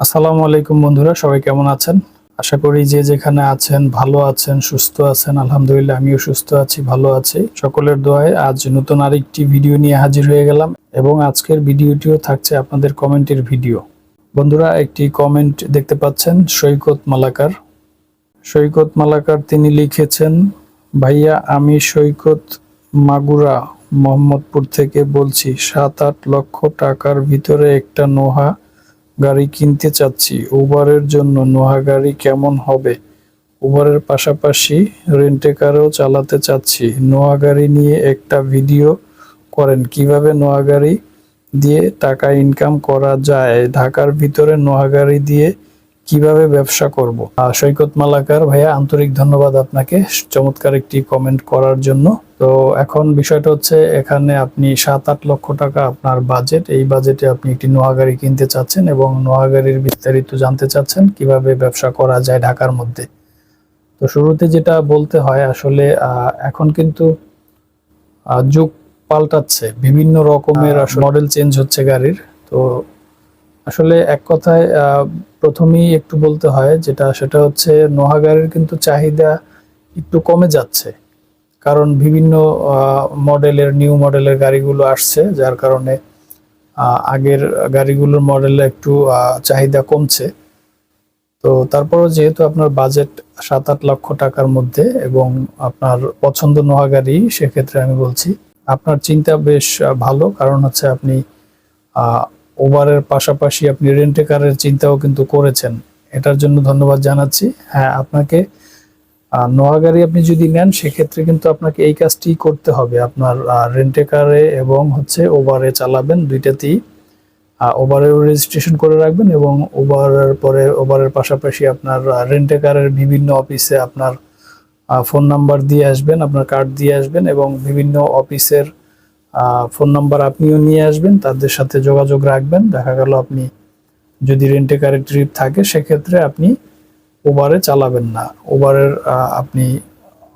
আসসালামু আলাইকুম বন্ধুরা, সবাই কেমন আছেন? আশা করি যে যেখানে আছেন, ভালো আছেন, সুস্থ আছেন, আলহামদুলিল্লাহ আমিও সুস্থ আছি, ভালো আছি। সকলের দোয়ায় আজ নতুন আরেকটি ভিডিও নিয়ে হাজির হয়ে গেলাম এবং আজকের ভিডিওটিও থাকছে আপনাদের কমেন্টের ভিডিও। বন্ধুরা, একটি কমেন্ট দেখতে পাচ্ছেন, সৈকত মালাকার। সৈকত মালাকার তিনি লিখেছেন, ভাইয়া, আমি সৈকত মাগুরা, মোহাম্মদপুর থেকে বলছি, সাত আট লক্ষ টাকার ভিতরে একটা নোহা গাড়ি কিনতে চাচ্ছি। উবারের জন্য নোহা গাড়ি কেমন হবে? উবারের পাশাপাশি রেন্টে কারও চালাতে চাচ্ছি। নোহা গাড়ি নিয়ে একটা ভিডিও করেন। কীভাবে নোয়া গাড়ি দিয়ে টাকা ইনকাম করা যায়? ঢাকার ভিতরে নোহা গাড়ি দিয়ে কীভাবে ব্যবসা করব? সৈকত মালাকার ভাইয়া, আন্তরিক ধন্যবাদ আপনাকে। চমৎকার একটি কমেন্ট করার জন্য। তো এখন বিষয়টা হচ্ছে এখানে আপনি সাত আট লক্ষ টাকা আপনার বাজেট এই বাজেটে আপনি একটি নোহা গাড়ি কিনতে চাচ্ছেন এবং নোহা গাড়ির বিস্তারিত জানতে চাচ্ছেন কীভাবে ব্যবসা করা যায় ঢাকার মধ্যে। তো শুরুতে যেটা বলতে হয় আসলে এখন কিন্তু যুগ পাল্টাচ্ছে বিভিন্ন রকমের মডেল চেঞ্জ হচ্ছে গাড়ির। তো আসলে এক কথায় আহ, প্রথমেই একটু বলতে হয় যেটা সেটা হচ্ছে নোহা গাড়ির কিন্তু চাহিদা একটু কমে যাচ্ছে। কারণ বিভিন্ন মডেলের নিউ মডেলের গাড়িগুলো আসছে, যার কারণে আগের গাড়িগুলোর মডেলে একটু চাহিদা কমছে। তো তারপরও যেহেতু আপনার বাজেট সাত আট লক্ষ টাকার মধ্যে এবং আপনার পছন্দ নোহা গাড়ি, সেক্ষেত্রে আমি বলছি আপনার চিন্তা বেশ ভালো। কারণ হচ্ছে আপনি ওভারের পাশাপাশি আপনি রেন্টে কারের চিন্তাও কিন্তু করেছেন। এটার জন্য ধন্যবাদ জানাচ্ছি। হ্যাঁ আপনাকে আহ, নোহা গাড়ি আপনি যদি নেন সেক্ষেত্রে কিন্তু আপনাকে এই কাজটি করতে হবে। আপনার রেন্টে কারে এবং হচ্ছে ওভারে চালাবেন দুইটাতেই। ওভারেও রেজিস্ট্রেশন করে রাখবেন এবং ওভারের পরে ওভারের পাশাপাশি আপনার রেন্টে কারের বিভিন্ন অফিসে আপনার ফোন নাম্বার দিয়ে আসবেন আপনার কার্ড দিয়ে আসবেন এবং বিভিন্ন অফিসের ফোন নাম্বার আপনিও নিয়ে আসবেন তাদের সাথে যোগাযোগ রাখবেন। দেখা গেল আপনি যদি রেন্টে কারের ট্রিপ থাকে সেক্ষেত্রে আপনি ওভারে চালাবেন না। ওভারের আপনি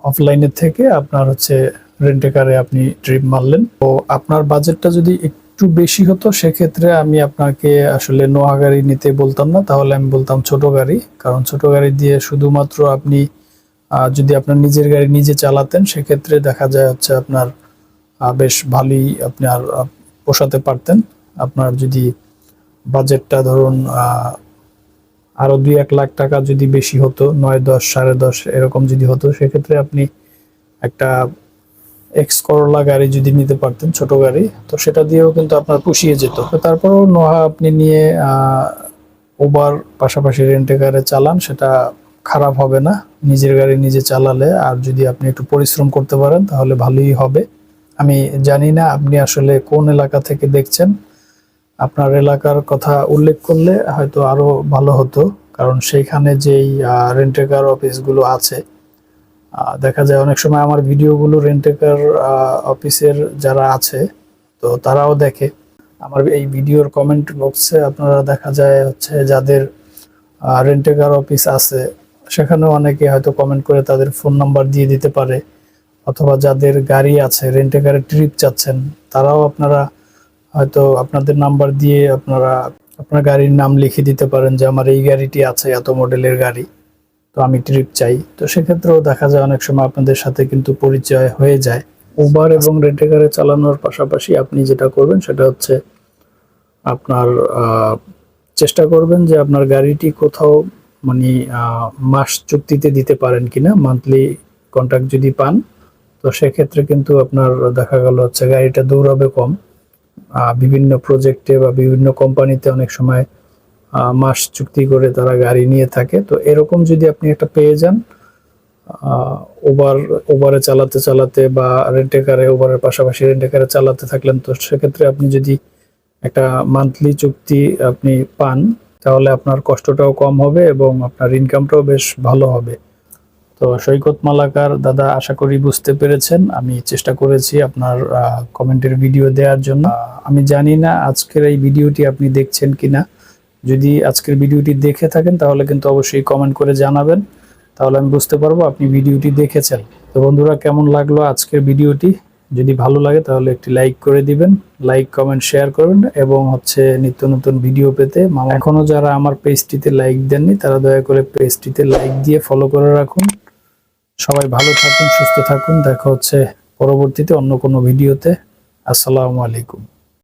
অফলাইনের থেকে আপনার হচ্ছে রেন্টে কারে আপনি ট্রিপ মারলেন। তো আপনার বাজেটটা যদি একটু বেশি হতো সেক্ষেত্রে আমি আপনাকে আসলে নোয়া গাড়ি নিতে বলতাম না। তাহলে আমি বলতাম ছোট গাড়ি। কারণ ছোট গাড়ি দিয়ে শুধুমাত্র আপনি যদি আপনার নিজের গাড়ি নিজে চালাতেন সেক্ষেত্রে দেখা যায় হচ্ছে আপনার বেশ ভালোই আপনার আহ, পোষাতে পারতেন। আপনার যদি বাজেটটা ধরুন আহ, আরও দুই এক লাখ টাকা যদি বেশি হতো নয় দশ সাড়ে দশ এরকম যদি হতো সেক্ষেত্রে আপনি একটা এক্স করলা গাড়ি যদি নিতে পারতেন ছোট গাড়ি তো সেটা দিয়েও কিন্তু আপনার পুষিয়ে যেত। তারপরেও নোহা আপনি নিয়ে ওবার পাশাপাশি রেন্টে গাড়ি চালান সেটা খারাপ হবে না। নিজের গাড়ি নিজে চালালে আর যদি আপনি একটু পরিশ্রম করতে পারেন তাহলে ভালোই হবে। আমি জানি না আপনি আসলে কোন এলাকা থেকে দেখছেন আপনার এলাকার কথা উল্লেখ করলে হয়তো আরও ভালো হতো। কারণ সেইখানে যেই রেন্টেকার অফিসগুলো আছে দেখা যায় অনেক সময় আমার ভিডিওগুলো রেন্টেকার অফিসের যারা আছে, তো তারাও দেখে। আমার এই ভিডিওর কমেন্ট বক্সে আপনারা দেখা যায় হচ্ছে যাদের রেন্টেকার অফিস আছে, সেখানেও অনেকে হয়তো কমেন্ট করে তাদের ফোন নাম্বার দিয়ে দিতে পারে, অথবা যাদের গাড়ি আছে রেন্টেকারের ট্রিপ চাচ্ছেন, তারাও আপনারা হয়তো আপনাদের নাম্বার দিয়ে আপনারা, আপনার গাড়ির নাম লিখে দিতে পারেন যে আমার এই গাড়িটি আছে, এত মডেলের গাড়ি। তো আমি ট্রিপ চাই। তো সেক্ষেত্রেও দেখা যায় অনেক সময় আপনাদের সাথে কিন্তু পরিচয় হয়ে যায়। উবার এবং রেন্টেকারে চালানোর পাশাপাশি আপনি যেটা করবেন সেটা হচ্ছে আপনার চেষ্টা করবেন যে আপনার গাড়িটি কোথাও মানে মাস চুক্তিতে দিতে পারেন কিনা মান্থলি কন্ট্রাক্ট যদি পান। তো সেক্ষেত্রে কিন্তু আপনার দেখা গেল হচ্ছে গাড়িটা দৌড়াবে কম। বিভিন্ন প্রজেক্টে বা বিভিন্ন কোম্পানিতে অনেক সময় মাস চুক্তি করে তারা গাড়ি নিয়ে থাকে। তো এরকম যদি আপনি একটা পেয়ে যান ওভার ওভারে চালাতে চালাতে বা রেন্টে কারে ওভারের পাশাপাশি রেন্টে কারে চালাতে থাকলেন, তো সেক্ষেত্রে আপনি যদি একটা মান্থলি চুক্তি আপনি পান, তাহলে আপনার কষ্টটাও কম হবে এবং আপনার ইনকামটাও বেশ ভালো হবে। তো সৈকত মালাকার দাদা আশা করি বুঝতে পেরেছেন। আমি চেষ্টা করেছি আপনার কমেন্টের ভিডিও দেওয়ার জন্য। আমি জানি না আজকের এই ভিডিওটি আপনি দেখছেন কিনা। যদি আজকের ভিডিওটি দেখে থাকেন, তাহলে কিন্তু অবশ্যই কমেন্ট করে জানাবেন। তাহলে আমি বুঝতে পারব আপনি ভিডিওটি দেখেছেন। তো বন্ধুরা, কেমন লাগল আজকের ভিডিওটি? যদি ভালো লাগে, তাহলে একটি লাইক করে দিবেন। লাইক, কমেন্ট, শেয়ার করুন এবং হচ্ছে নিত্য নতুন ভিডিও পেতে এখনও যারা আমার পেজটিতে লাইক দেননি, তারা দয়া করে পেজটিতে লাইক দিয়ে ফলো করে রাখুন। সবাই ভালো থাকুন সুস্থ থাকুন। দেখা হচ্ছে পরবর্তীতে অন্য কোনো ভিডিওতে। আসসালামু আলাইকুম।